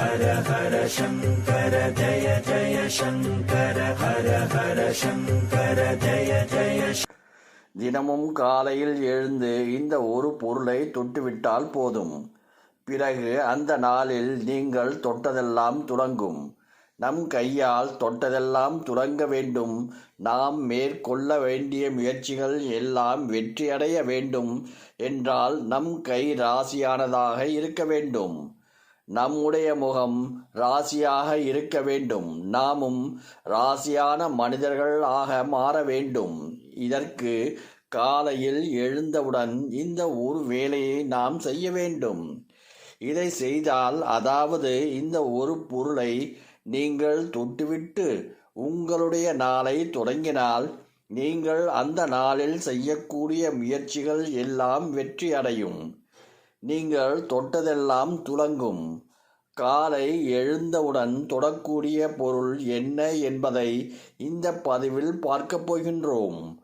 ஹர ஹர சங்கர ஜய ஜய சங்கர ஹர ஹர சங்கர ஜய ஜய தினமும் காலையில் எழுந்து இந்த ஒரு பொருளை தொட்டுவிட்டால் போதும். பிறகு அந்த நாளில் நீங்கள் தொட்டதெல்லாம் துறங்கும். நம் கையால் தொட்டதெல்லாம் துறங்க வேண்டும். நாம் மேற்கொள்ள வேண்டிய முயற்சிகள் எல்லாம் வெற்றியடைய வேண்டும். என்றால் நம் கை ராசியானதாக இருக்க வேண்டும். நம்முடைய முகம் ராசியாக இருக்க வேண்டும். நாமும் ராசியான மனிதர்கள் ஆக மாற வேண்டும். இதற்கு காலையில் எழுந்தவுடன் இந்த ஒரு வேலையை நாம் செய்ய வேண்டும். இதை செய்தால் அதாவது இந்த ஒரு பொருளை நீங்கள் தொட்டுவிட்டு உங்களுடைய நாளை தொடங்கினால் நீங்கள் அந்த நாளில் செய்யக்கூடிய முயற்சிகள் எல்லாம் வெற்றி அடையும். நீங்கள் தொட்டதெல்லாம் துலங்கும் காலை எழுந்தவுடன் தொடக்கூடிய பொருள் என்ன என்பதை இந்த பதிவில் பார்க்கப் போகின்றோம்.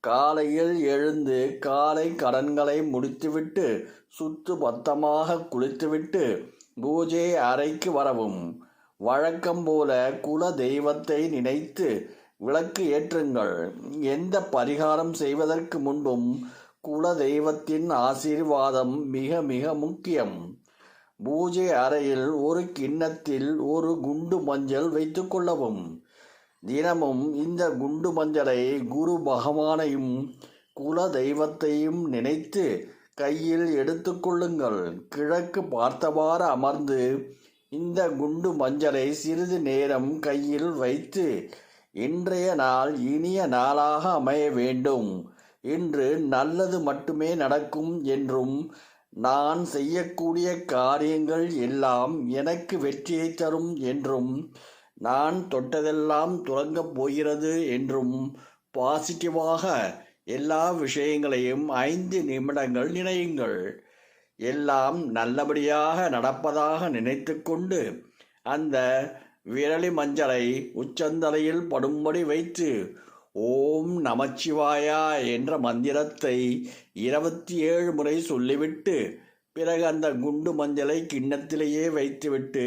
காலையில் எழுந்து காலை கடன்களை முடித்துவிட்டு சுத்து பத்தமாக குளித்துவிட்டு பூஜை அறைக்கு வரவும். வழக்கம் போல குல தெய்வத்தை நினைத்து விளக்கு ஏற்றுங்கள். எந்த பரிகாரம் செய்வதற்கு முன்பும் குல தெய்வத்தின் ஆசீர்வாதம் மிக மிக முக்கியம். பூஜை அறையில் ஒரு கிண்ணத்தில் ஒரு குண்டு மஞ்சள் வைத்து கொள்ளவும். தினமும் இந்த குண்டு மஞ்சளை குரு பகவானையும் குல தெய்வத்தையும் நினைத்து கையில் எடுத்துக்கொள்ளுங்கள் கிழக்கு பார்த்தவாறு அமர்ந்து இந்த குண்டு மஞ்சளை சிறிது நேரம் கையில் வைத்து இன்றைய நாள் இனிய நாளாக அமைய வேண்டும். இன்று நல்லது மட்டுமே நடக்கும் என்றும் நான் செய்யக்கூடிய காரியங்கள் எல்லாம் எனக்கு வெற்றியை தரும் என்றும் நான் தொட்டதெல்லாம் துறங்கப் போகிறது என்றும் பாசிட்டிவாக எல்லா விஷயங்களையும் ஐந்து நிமிடங்கள் நினையுங்கள். எல்லாம் நல்லபடியாக நடப்பதாக நினைத்துக்கொண்டு அந்த விரலி மஞ்சளை உச்சந்தலையில் படும்படி வைத்து ஓம் நமச்சிவாயா என்ற மந்திரத்தை இருபத்தி ஏழு முறை சொல்லிவிட்டு பிறகு அந்த குண்டு மஞ்சளை கிண்ணத்திலேயே வைத்துவிட்டு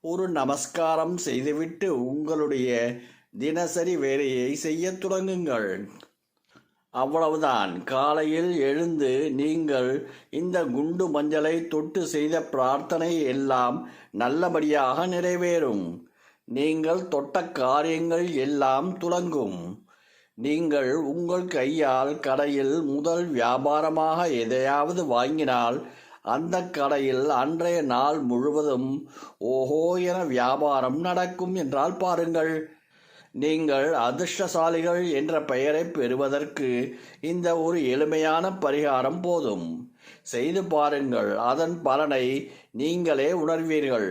ஒரு நமஸ்காரம் செய்துவிட்டு உங்களுடைய தினசரி வேலையை செய்யத் தொடங்குங்கள். அவ்வளவுதான். காலையில் எழுந்து நீங்கள் இந்த குண்டு மஞ்சளை தொட்டு செய்த பிரார்த்தனை எல்லாம் நல்லபடியாக நிறைவேறும். நீங்கள் தொட்ட காரியங்கள் எல்லாம் துலங்கும் நீங்கள் உங்கள் கையால் கடையில் முதல் வியாபாரமாக எதையாவது வாங்கினால் அந்த கடையில் அன்றைய நாள் முழுவதும் ஓஹோ என வியாபாரம் நடக்கும் என்றால் பாருங்கள். நீங்கள் அதிர்ஷ்டசாலிகள் என்ற பெயரை பெறுவதற்கு இந்த ஒரு எளிமையான பரிகாரம் போதும். செய்து பாருங்கள் அதன் பலனை நீங்களே உணர்வீர்கள்.